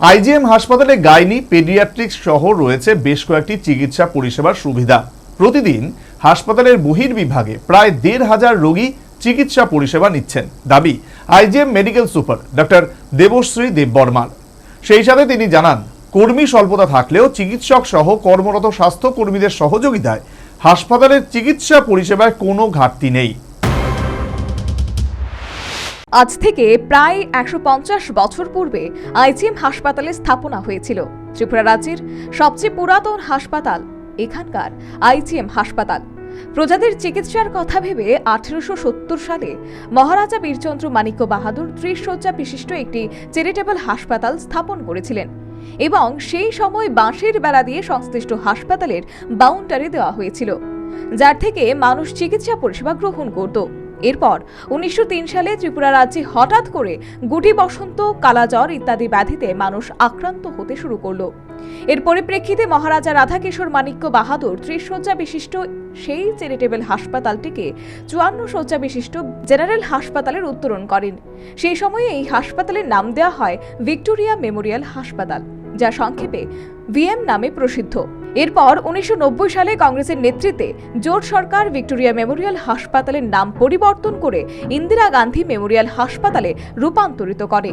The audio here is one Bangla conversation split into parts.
আইজিএম হাসপাতালে গাইনি, পেডিয়াট্রিক্স সহ রয়েছে বেশ কয়েকটি চিকিৎসা পরিষেবার সুবিধা। প্রতিদিন হাসপাতালের বহির্বিভাগে প্রায় দেড় হাজার রোগী চিকিৎসা পরিষেবা নিচ্ছেন। দাবি, IGM medical super doctor Debashree দেববর্মার। সেই সাথে তিনি জানান, কর্মী স্বল্পতা থাকলেও চিকিৎসক সহ কর্মরত স্বাস্থ্য কর্মীদের সহযোগিতায় হাসপাতালের চিকিৎসা পরিষেবায় কোনো ঘাটতি নেই। আজ থেকে প্রায় একশো পঞ্চাশ বছর পূর্বে আইজিএম হাসপাতালে স্থাপনা হয়েছিল। ত্রিপুরা রাজ্যের সবচেয়ে পুরাতন হাসপাতাল এখানকার আইজিএম হাসপাতাল। প্রজাদের চিকিৎসার কথা ভেবে আঠেরোশো সত্তর সালে মহারাজা বীরচন্দ্র মাণিক্য বাহাদুর ত্রিশ বিশিষ্ট একটি চ্যারিটেবল হাসপাতাল স্থাপন করেছিলেন এবং সেই সময় বাঁশের বেড়া দিয়ে সংশ্লিষ্ট হাসপাতালের বাউন্ডারি দেওয়া হয়েছিল, যার থেকে মানুষ চিকিৎসা পরিষেবা গ্রহণ করত। এরপর উনিশশো তিন সালে ত্রিপুরা রাজ্যে হঠাৎ করে গুটি বসন্ত, কালাজ্বর ইত্যাদি ব্যাধিতে মানুষ আক্রান্ত হতে শুরু করল। এর পরিপ্রেক্ষিতে মহারাজা রাধাকিশোর মাণিক্য বাহাদুর ত্রিশ শয্যা বিশিষ্ট সেই চ্যারিটেবল হাসপাতালটিকে চুয়ান্ন শয্যা বিশিষ্ট জেনারেল হাসপাতালের উত্তরণ করেন। সেই সময়ে এই হাসপাতালের নাম দেওয়া হয় ভিক্টোরিয়া মেমোরিয়াল হাসপাতাল, যা সংক্ষেপে ভিএম নামে প্রসিদ্ধ। এরপর উনিশশো নব্বই সালে কংগ্রেসের নেতৃত্বে জোট সরকার ভিক্টোরিয়া মেমোরিয়াল হাসপাতালের নাম পরিবর্তন করে ইন্দিরা গান্ধী মেমোরিয়াল হাসপাতালে রূপান্তরিত করে।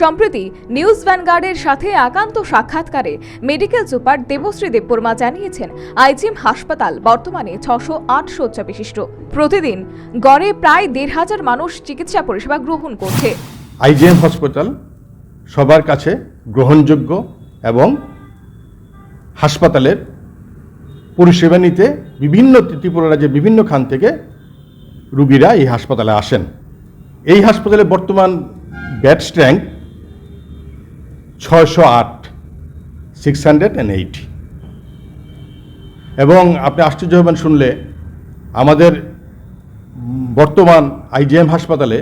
সম্প্রতি নিউজ ভ্যানগার্ডের সাথে একান্ত সাক্ষাৎকারে মেডিকেল সুপার দেবশ্রী দেববর্মা জানিয়েছেন, আইজিএম হাসপাতাল বর্তমানে ছশো আট শয্যা বিশিষ্ট। প্রতিদিন গড়ে প্রায় দেড় হাজার মানুষ চিকিৎসা পরিষেবা গ্রহণ করছে। আইজিএম হসপিটাল সবার কাছে গ্রহণযোগ্য এবং হাসপাতালের পরিষেবা নিতে বিভিন্ন ত্রিপুরা রাজ্যের বিভিন্ন খান থেকে রুগীরা এই হাসপাতালে আসেন। এই হাসপাতালে বর্তমান বেড স্ট্রেংথ ছয়শো আট সিক্স হান্ড্রেড অ্যান্ড এইট এবং আপনি আশ্চর্য হবেন শুনলে, আমাদের বর্তমান আইজিএম হাসপাতালে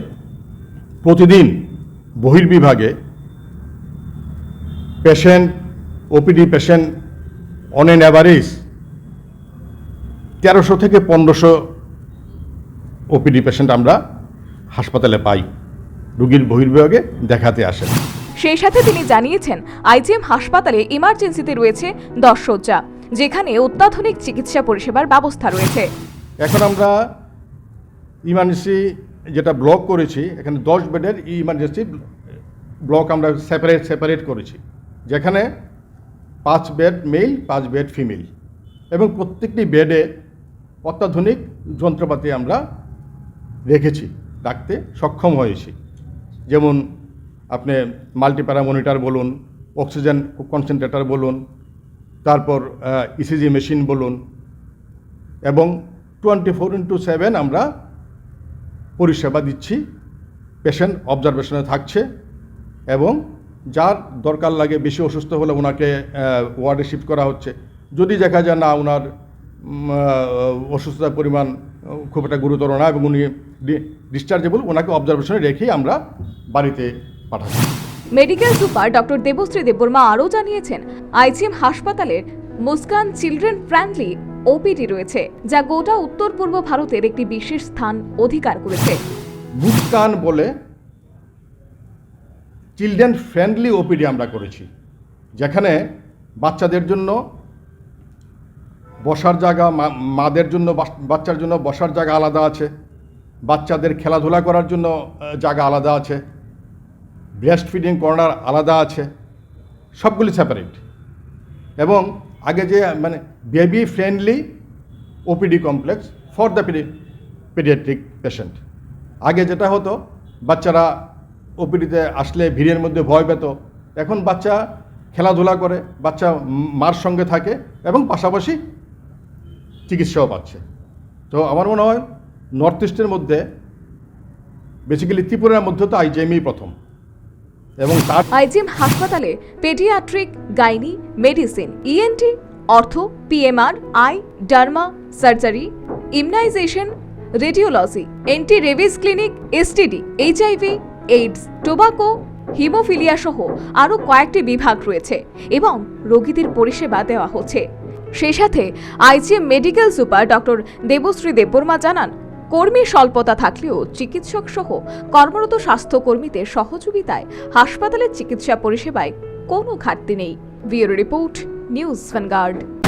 প্রতিদিন বহির্বিভাগে patient OPD patient on an average তেরোশো থেকে পনেরোশো ওপিডি পেশেন্ট আমরা হাসপাতালে পাই। রুগীর বহির্বিভাগে দেখাতে আসেন সেই সাথে তিনি জানিয়েছেন আইজিএম হাসপাতালে ইমার্জেন্সিতে রয়েছে দশ শয্যা যেখানে অত্যাধুনিক চিকিৎসা পরিষেবার ব্যবস্থা রয়েছে। এখন আমরা ইমার্জেন্সি যেটা ব্লক করেছি এখানে দশ বেডের ইমার্জেন্সি ব্লক আমরা সেপারেট সেপারেট করেছি। যেখানে পাঁচ বেড মেল, পাঁচ বেড ফিমেল। এবং প্রত্যেকটি বেডে অত্যাধুনিক যন্ত্রপাতি আমরা রেখেছি, রাখতে সক্ষম হয়েছি। যেমন আপনি মাল্টিপ্যারা মনিটর বলুন, অক্সিজেন কনসেন্ট্রেটর বলুন, তারপর ইসিজি মেশিন বলুন, এবং টোয়েন্টি ফোর ইন্টু সেভেন আমরা পরিষেবা দিচ্ছি। পেশেন্ট অবজারভেশনে থাকছে এবং যার দরকার লাগে বেশি অসুস্থ হলে ওনাকে ওয়ার্ডে শিফট করা হচ্ছে। যদি দেখা যায় না ওনার অসুস্থতার পরিমাণ খুব একটা গুরুতর না এবং উনি ডিসচার্জেবল ওনাকে অবজারভেশনে রেখেই আমরা বাড়িতে পাঠাচ্ছি। Medical super doctor Debashree Debbarma আরও জানিয়েছেন আইজিএম হাসপাতালের মুস্কান চিলড্রেন ফ্রেন্ডলি ওপিডি রয়েছে যা গোটা উত্তর পূর্ব ভারতের একটি বিশেষ স্থান অধিকার করেছে। মুস্কান বলে চিলড্রেন ফ্রেন্ডলি ওপিডি আমরা করেছি, যেখানে বাচ্চাদের জন্য বসার জায়গা মাদের জন্য বাচ্চার জন্য বসার জায়গা আলাদা আছে, বাচ্চাদের খেলাধুলা করার জন্য জায়গা আলাদা আছে ব্রেস্ট ফিডিং কর্নার আলাদা আছে, সবগুলি সেপারেট এবং আগে যে মানে baby friendly OPD complex for the paediatric patient আগে যেটা হতো, বাচ্চারা ওপিডিতে আসলে ভিড়ের মধ্যে ভয় পেত। এখন বাচ্চা খেলাধুলা করে, বাচ্চা মার সঙ্গে থাকে এবং পাশাপাশি চিকিৎসাও পাচ্ছে। তো আমার মনে হয় নর্থ ইস্টের মধ্যে বেসিক্যালি ত্রিপুরার মধ্যে তো আইজিএমই প্রথম। এবং তার আইজিএম হাসপাতালে paediatric, gynae, medicine ENT ortho PMR eye, derma, surgery, immunisation, radiology, anti rabies clinic STD HIV AIDS, tobacco, haemophilia সহ আরও কয়েকটি বিভাগ রয়েছে এবং রোগীদের পরিষেবা দেওয়া হচ্ছে। সেই সাথে IGM medical super doctor Debashree Debbarma জানান, কর্মী স্বল্পতা থাকলেও চিকিৎসক সহ কর্মরত স্বাস্থ্যকর্মীদের সহযোগিতায় হাসপাতালের চিকিৎসা পরিষেবায় কোনো ঘাটতি নেই। Bureau report, news Vanguard.